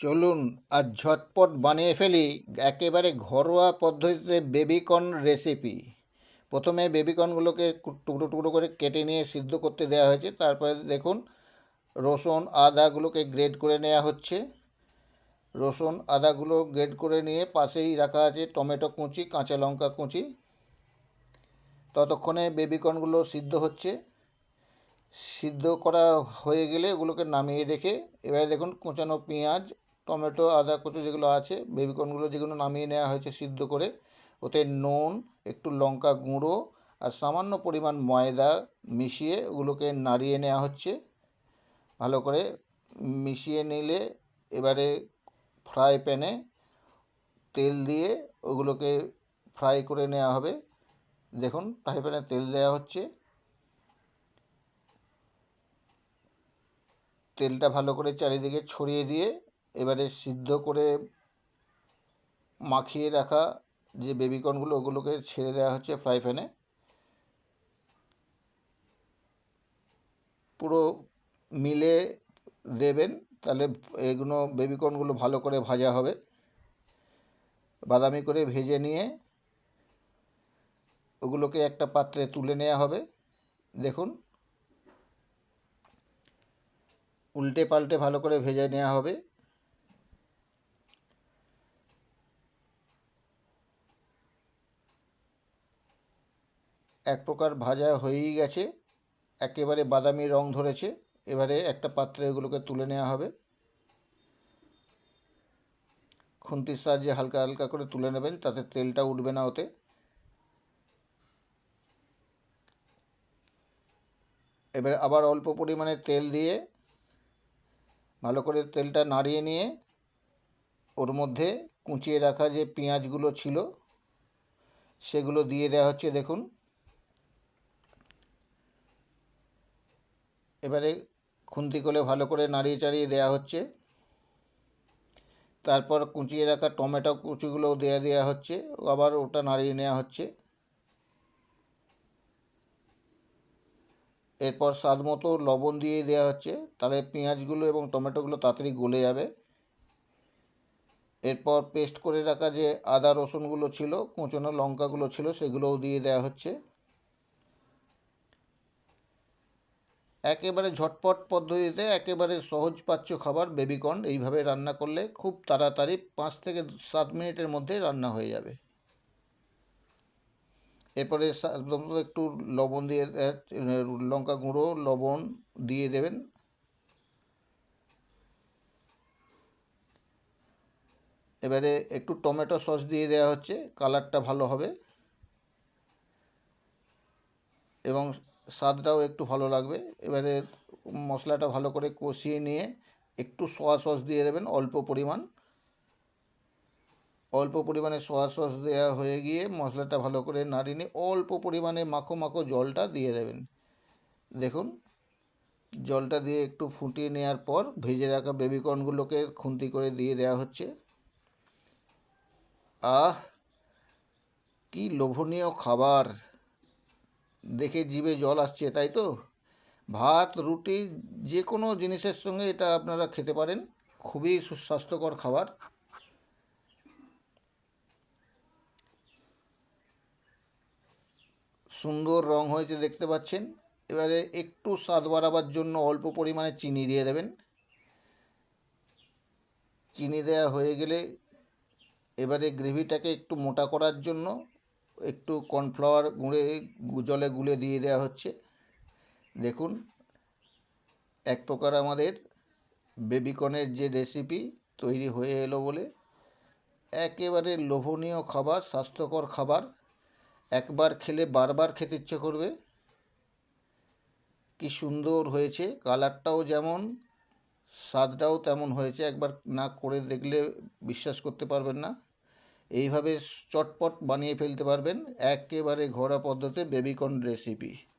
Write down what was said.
চলুন আজ ঝটপট বানিয়ে ফেলি একেবারে ঘরোয়া পদ্ধতিতে বেবিকর্ন রেসিপি। প্রথমে বেবিকর্নগুলোকে টুকরো টুকরো করে কেটে নিয়ে সিদ্ধ করতে দেওয়া হয়েছে। তারপরে দেখুন, রসুন, আদাগুলোকে গ্রেড করে নেওয়া হচ্ছে। রসুন, আদাগুলো গ্রেড করে নিয়ে পাশেই রাখা আছে টমেটো কুচি, কাঁচা লঙ্কা কুচি। ততক্ষণে বেবিকর্নগুলো সিদ্ধ হচ্ছে। সিদ্ধ করা হয়ে গেলে ওগুলোকে নামিয়ে রেখে এবারে দেখুন, কুচানো পেঁয়াজ টমেটো, আদা কুচো যেগুলো আছে, বেবিকর্নগুলো যেগুলো নামিয়ে নেওয়া হয়েছে সিদ্ধ করে, ওতে নুন, একটু লঙ্কা গুঁড়ো আর সামান্য পরিমাণ ময়দা মিশিয়ে ওগুলোকে নাড়িয়ে নেওয়া হচ্ছে। ভালো করে মিশিয়ে নিলে এবারে ফ্রাই প্যানে তেল দিয়ে ওগুলোকে ফ্রাই করে নেওয়া হবে। দেখুন, ফ্রাই প্যানে তেল দেওয়া হচ্ছে। তেলটা ভালো করে চারিদিকে ছড়িয়ে দিয়ে এবারে সিদ্ধ করে মাখিয়ে রাখা যে বেবিকর্নগুলো, ওগুলোকে ছেড়ে দেওয়া হচ্ছে ফ্রাই প্যানে। পুরো মিলে দেবেন, তাহলে এগুলো, বেবিকর্নগুলো ভালো করে ভাজা হবে। বাদামি করে ভেজে নিয়ে ওগুলোকে একটা পাত্রে তুলে নেওয়া হবে। দেখুন, উল্টে পাল্টে ভালো করে ভেজে নেওয়া হবে। এক প্রকার ভাজা হয়েই গেছে, একেবারে বাদামি রং ধরেছে। এবারে একটা পাত্রে এগুলোকে তুলে নেওয়া হবে। খুন্তির সাহায্যে হালকা হালকা করে তুলে নেবেন, তাতে তেলটা উঠবে না ওতে। এবার আবার অল্প পরিমাণে তেল দিয়ে ভালো করে তেলটা নাড়িয়ে নিয়ে ওর মধ্যে কুচিয়ে রাখা যে পেঁয়াজগুলো ছিল, সেগুলো দিয়ে দেওয়া হচ্ছে, দেখুন। এবারে খুন্তি করে ভালো করে নাড়িয়ে চাড়িয়ে দেওয়া হচ্ছে। তারপর কুচিয়ে রাখা টমেটো কুচিগুলোও দেওয়া দেওয়া হচ্ছে। আবার ওটা নাড়িয়ে নেওয়া হচ্ছে। এরপর স্বাদ মতো লবণ দিয়ে দেওয়া হচ্ছে। তাহলে পেঁয়াজগুলো এবং টমেটোগুলো তাড়াতাড়ি গলে যাবে। এরপর পেস্ট করে রাখা যে আদা রসুনগুলো ছিল, কুচনো লঙ্কাগুলো ছিল, সেগুলোও দিয়ে দেওয়া হচ্ছে। একেবারে ঝটপট পদ্ধতিতে, একেবারে সহজ পাচ্য খাবার বেবিকর্ন এইভাবে রান্না করলে খুব তাড়াতাড়ি পাঁচ থেকে সাত মিনিটের মধ্যে রান্না হয়ে যাবে। এরপরে একটু লবণ দিয়ে লঙ্কা গুঁড়ো, লবণ দিয়ে দেবেন। এবারে একটু টমেটো সস দিয়ে দেওয়া হচ্ছে, কালারটা ভালো হবে। এবং স্বাদটাও একটু ভালো লাগবে। এবারে মশলাটা ভালো করে কষিয়ে নিয়ে একটু সোয়া সস দিয়ে দেবেন অল্প পরিমাণ। অল্প পরিমাণে সোয়া সস দেওয়া হয়ে গিয়ে মশলাটা ভালো করে নাড়িয়ে নিয়ে অল্প পরিমাণে মাখো মাখো জলটা দিয়ে দেবেন। দেখুন, জলটা দিয়ে একটু ফুটিয়ে নেওয়ার পর ভেজে রাখা বেবিকর্নগুলোকে খুন্তি করে দিয়ে দেওয়া হচ্ছে। আহ, কি লোভনীয় খাবার! দেখে জিভে জল আসছে, তাই তো? ভাত, রুটি যে কোনো জিনিসের সঙ্গে এটা আপনারা খেতে পারেন। খুবই সুস্বাস্থ্যকর খাবার। সুন্দর রং হয়েছে দেখতে পাচ্ছেন। এবারে একটু স্বাদ বাড়াবার জন্য অল্প পরিমাণে চিনি দিয়ে দেবেন। চিনি দেওয়া হয়ে গেলে এবারে গ্রেভিটাকে একটু মোটা করার জন্য একটু কর্নফ্লাওয়ার গুঁড়ে, জলে গুলে দিয়ে দেওয়া হচ্ছে। দেখুন, এক প্রকার আমাদের বেবিকর্নের যে রেসিপি তৈরি হয়ে এলো বলে, একেবারে লোভনীয় খাবার, স্বাস্থ্যকর খাবার। একবার খেলে বারবার খেতে ইচ্ছে করবে। কি সুন্দর হয়েছে, কালারটাও যেমন, স্বাদটাও তেমন হয়েছে। একবার না করে দেখলে বিশ্বাস করতে পারবেন না। এইভাবে চটপট বানিয়ে ফেলতে পারবেন। একেবারে ঘরোয়া পদ্ধতিতে বেবিকর্ন রেসিপি।